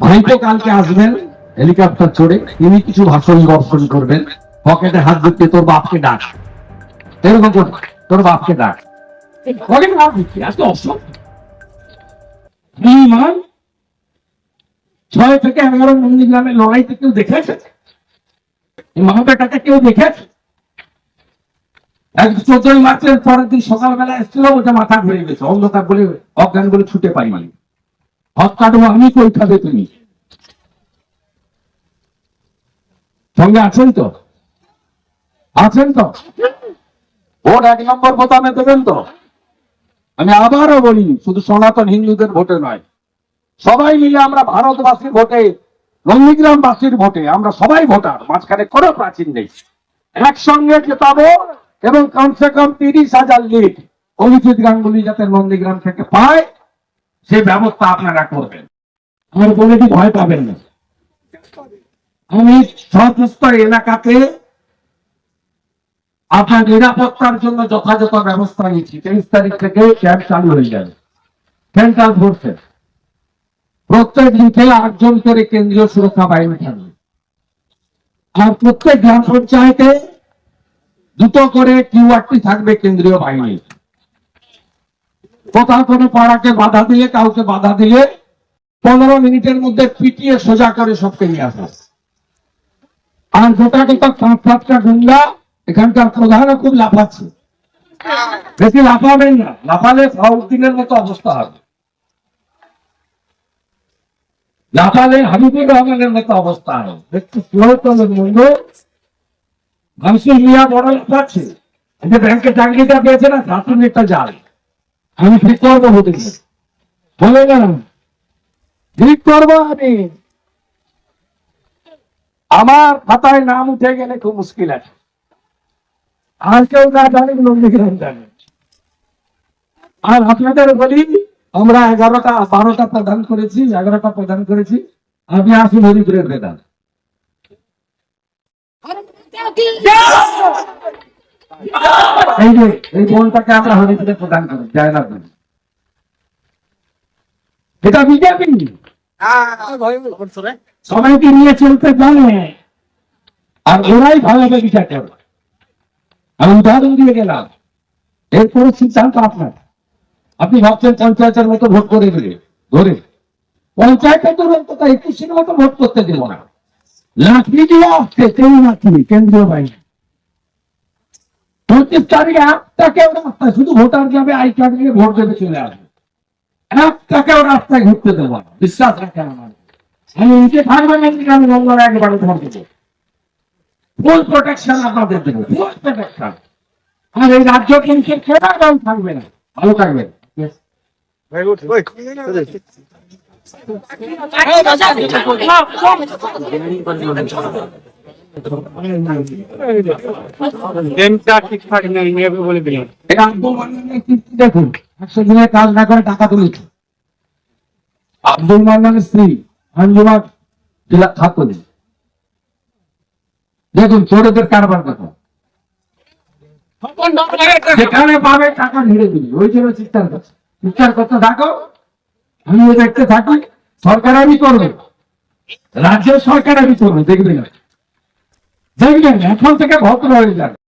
ভাই তো কালকে আসবেন হেলিকপ্টার চড়ে, তিনি কিছু ভাষণ বর্ষণ করবেন, পকেটে হাত ঢুকিয়ে তোর বাপকে ডাক। এরকম তোর বাপকে ডাক। ছয় থেকে এগারো নন্দীগ্রামের লড়াইতে কেউ দেখেছে এই মা কেউ দেখেছে এক চোদ্দই মার্চের পরের দিন সকালবেলা এসেছিল, ওটা মাথা ঘুরে গেছে, অন্ধকার বলে অজ্ঞান বলে ছুটে পাই মানে কাটবো আমি কই খাবে তুমি। সঙ্গে আছেন তো? আছেন তো? ভোট এক নম্বর বোতামে দেবেন তো? আমি আবারও বলি, শুধু সনাতন হিন্দুদের ভোটে নয়। সবাই মিলে আমরা ভারতবাসীর ভোটে, নন্দীগ্রামবাসীর ভোটে, আমরা সবাই ভোটার, মাঝখানে কোনো প্রাচীন নেই। একসঙ্গে জেতাবো এবং কমসে কম তিরিশ হাজার লিড। অভিজিৎ গাঙ্গুলি যাতে নন্দীগ্রাম থেকে পায় সেই ব্যবস্থা আপনারা করবেন। আমার বলে কি ভয় পাবেন না। আমি সমস্ত এলাকাতে আপনার নিরাপত্তার জন্য যথাযথ ব্যবস্থা নিচ্ছি তেইশ তারিখ থেকে ক্যাম্প চালু হয়ে যাবে। সেন্ট্রাল ফোর্সের প্রত্যেক বুথে আটজন করে কেন্দ্রীয় সুরক্ষা বাহিনী থাকবে। আর প্রত্যেক গ্রাম পঞ্চায়েতে দুটো করে কিউআরটি থাকবে কেন্দ্রীয় বাহিনী কোথাও কোনো পাড়াকে বাধা দিয়ে, কাউকে বাধা দিয়ে পনেরো মিনিটের মধ্যে পিটিয়ে সোজা করে সবকে নিয়ে আসা। আর গোটা গোটা পাঁচ সাতটা গুন্ডা এখানকার প্রধানও খুব লাফাচ্ছে। বেশি লাফাবেন না, লাফালে ফাউদ্দিনের মতো অবস্থা হবে। লাফালে হাবিবুর রহমানের মতো অবস্থা হবে। একটু পুরাতনের মধ্যে ভাবসুল মিয়া বড় লাফাচ্ছে। ব্যাংকে চাকরিটা পেয়েছে না, সাত মিনিটটা জাল আমি ঠিক করব হতে বলে গেলাম ঠিক করব আমি? আমার খাতায় নাম উঠে গেলে খুব মুশকিল আছে। আর কেউ না জানে নন্দীগ্রাম জানে আর আপনাদের বলি, আমরা এগারোটা, বারোটা প্রদান করেছি, এগারোটা প্রদান করেছি। আপনি আসুন হরিপুরের বেদান এই যে, এই বোনটাকে আমরা হরিপুরে প্রদান করি জয়নাথ এটা বিজেপি। সবাইকে নিয়ে চলতে জানে আর ওরাই ভালোভাবে বিচার করবে। আমি উদাহরণ দিয়ে গেলাম। এরপরে সিদ্ধান্ত আপনার। আপনি ভাবছেন পঞ্চায়েতের মতো ভোট করে দিলে ধরে। পঞ্চায়েতে তো অন্তত একুশের মতো ভোট করতে দেবো না। লাঠি দিয়ে আসছে কেউ লাঠি, কেন্দ্রীয় বাহিনী। পঁচিশ তারিখে একটা কেউ রাস্তায় শুধু ভোটার যাবে আই কার্ড নিয়ে ভোট দেবে চলে আসবে। একটা কেউ রাস্তায় ঘুরতে দেবো না বিশ্বাস রাখেন আমার আমি নিজে থাকবেন আমি মঙ্গল একবারে ধর দেবো। ফুল প্রোটেকশন আপনাদের দেবো ফুল প্রোটেকশন আর এই রাজ্য কিন্তু কেউ থাকবে না। ভালো থাকবেন গেমটা দেখুন একশো না চোরদের কারবার কথা। যেখানে পাবে টাকা ঝেড়ে দিবি, ওই জন্য চিৎকার করছে। চিৎকার করতে থাকো আমিও দেখতে থাকি, সরকার আমি করবে। রাজ্য সরকার আমি করবে দেখবেন দেখবেন এখন থেকে ভদ্র হয়ে যাবে